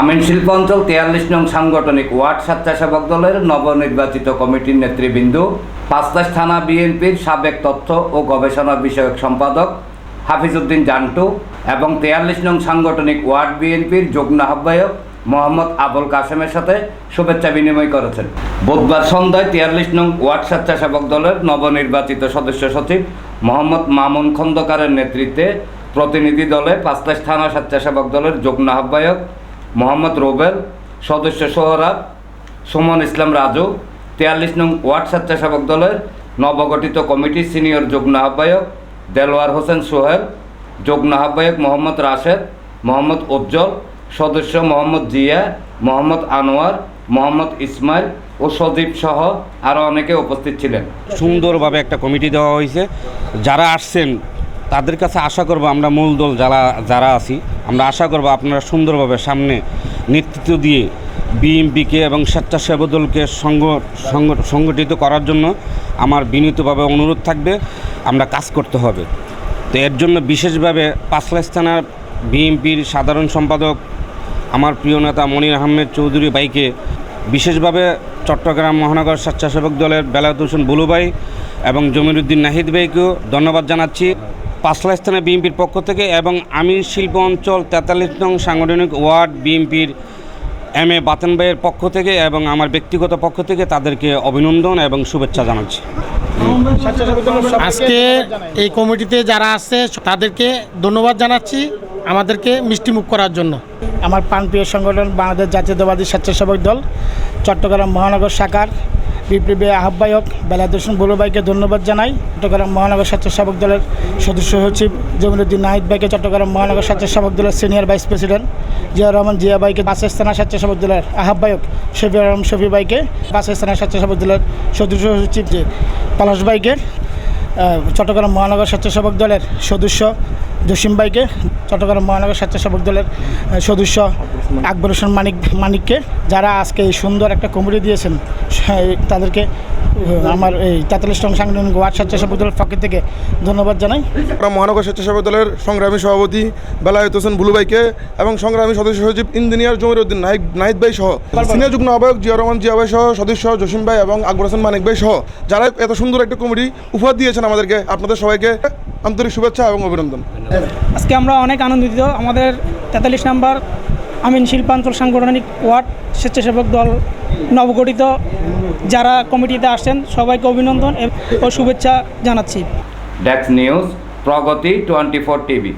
আমিন শিল্প অঞ্চল তিয়াল্লিশ নং সাংগঠনিক ওয়ার্ড স্বেচ্ছাসেবক দলের নবনির্বাচিত কমিটির নেতৃবৃন্দ, পাঁচলাশ থানা বিএনপির সাবেক তথ্য ও গবেষণা বিষয়ক সম্পাদক হাফিজউদ্দিন জান্টু এবং তেয়াল্লিশ নং সাংগঠনিক ওয়ার্ড বিএনপির যুগ্ম আহ্বায়ক মোহাম্মদ আবুল কাসেমের সাথে শুভেচ্ছা বিনিময় করেছেন। বুধবার সন্ধ্যায় তিয়াল্লিশ নং ওয়ার্ড স্বেচ্ছাসেবক দলের নবনির্বাচিত সদস্য সচিব মোহাম্মদ মামুন খন্দকারের নেতৃত্বে প্রতিনিধি দলে পাঁচলাশ থানা স্বেচ্ছাসেবক দলের যুগ্ম আহ্বায়ক মোহাম্মদ রোবেল, সদস্য সোহরাব সুমন ইসলাম রাজু, তিয়াল্লিশ নং ওয়ার্ড স্বেচ্ছাসেবক দলের নবগঠিত কমিটির সিনিয়র যুগ্ম আহ্বায়ক দেলোয়ার হোসেন সোহেল, যুগ্ম আহ্বায়ক মোহাম্মদ রাশেদ, মোহাম্মদ উজ্জ্বল, সদস্য মোহাম্মদ জিয়া, মোহাম্মদ আনোয়ার, মোহাম্মদ ইসমাইল ও সজীব সহ আরও অনেকে উপস্থিত ছিলেন। সুন্দরভাবে একটা কমিটি দেওয়া হয়েছে। যারা আসছেন তাদের কাছে আশা করব আমরা মূল দল যারা যারা আছি, আমরা আশা করব আপনারা সুন্দরভাবে সামনে নেতৃত্ব দিয়ে বিএমপিকে এবং স্বেচ্ছাসেবক দলকে সংগ, সংগ- সংগঠিত করার জন্য আমার বিনীতভাবে অনুরোধ থাকবে, আমরা কাজ করতে হবে। তো এর জন্য বিশেষভাবে পাঁচলাইশ থানার বিএমপির সাধারণ সম্পাদক আমার প্রিয় নেতা মনির আহমেদ চৌধুরী ভাইকে বিশেষভাবে চট্টগ্রাম মহানগর স্বেচ্ছাসেবক দলের বেলায়ত হোসেন বুলুভাই এবং জমিরুদ্দিন নাহিদ ভাইকেও ধন্যবাদ জানাচ্ছি। পাঁচলা স্থানে বিএনপির পক্ষ থেকে এবং আমি শিল্প অঞ্চল তেতাল্লিশ নং সাংগঠনিক ওয়ার্ড বিএনপির এম এ বাতেন ভাইয়ের পক্ষ থেকে এবং আমার ব্যক্তিগত পক্ষ থেকে তাদেরকে অভিনন্দন এবং শুভেচ্ছা জানাচ্ছি। আজকে এই কমিটিতে যারা আছে তাদেরকে ধন্যবাদ জানাচ্ছি আমাদেরকে মিষ্টিমুখ করার জন্য। আমার প্রাণপ্রিয় সংগঠন বাংলাদেশ জাতীয়তাবাদী স্বেচ্ছাসেবক দল চট্টগ্রাম মহানগর শাখার বিপ্লবী আহ্বায়ক বলু ভাইকে ধন্যবাদ জানাই। চট্টগ্রাম মহানগর স্বেচ্ছাসেবক দলের সদস্য সচিব জমিরুদ্দিন নাহিদ ভাইকে চট্টগ্রাম মহানগর স্বেচ্ছাসেবক দলের senior vice president Ziaur Rahman Zia ভাইকে বাসস্থানা স্বেচ্ছাসেবক দলের আহ্বায়ক শফিউর রহমান শফি ভাইকে বাসস্থানা স্বেচ্ছাসেবক দলের সদস্য সচিব যে পলাশ ভাইকে চট্টগ্রাম মহানগর স্বেচ্ছাসেবক দলের সদস্য জসিম ভাইকে চট্টগ্রাম মহানগর স্বেচ্ছাসেবক দলের সদস্য আকবর হোসেন মানিক মানিককে যারা আজকে এই সুন্দর একটা কমিটি দিয়েছেন তাদেরকে আমার এই তেতাল্লিশ নং সাংগঠনিক ওয়ার্ড স্বেচ্ছাসেবক দলের পক্ষ থেকে ধন্যবাদ জানাই। আমরা মহানগর স্বেচ্ছাসেবক দলের সংগ্রামী সভাপতি বেলায়েত হোসেন বুলু ভাইকে এবং সংগ্রামী সদস্য সচিব ইঞ্জিনিয়ার জমির উদ্দিন নাহিদ নাহিদ ভাই সহ সিনিয়র যুগ্ম আহ্বায়ক জিয়া রহমান জিয়া ভাই সহ সদস্য জসিম ভাই এবং আকবর হোসেন মানিক ভাই সহ যারা এত সুন্দর একটা কমিটি উপহার দিয়েছেন আমাদেরকে আপনাদের সবাইকে। আন্তরিক শুভেচ্ছা এবং অভিনন্দন। আজকে আমরা অনেক আনন্দিত। আমাদের তেতাল্লিশ নাম্বার আমিন শিল্পাঞ্চল সাংগঠনিক ওয়ার্ড স্বেচ্ছাসেবক দল নবগঠিত। যারা কমিটিতে আসছেন সবাইকে অভিনন্দন ও শুভেচ্ছা জানাচ্ছি। ডেক্স news Pragati twenty four TV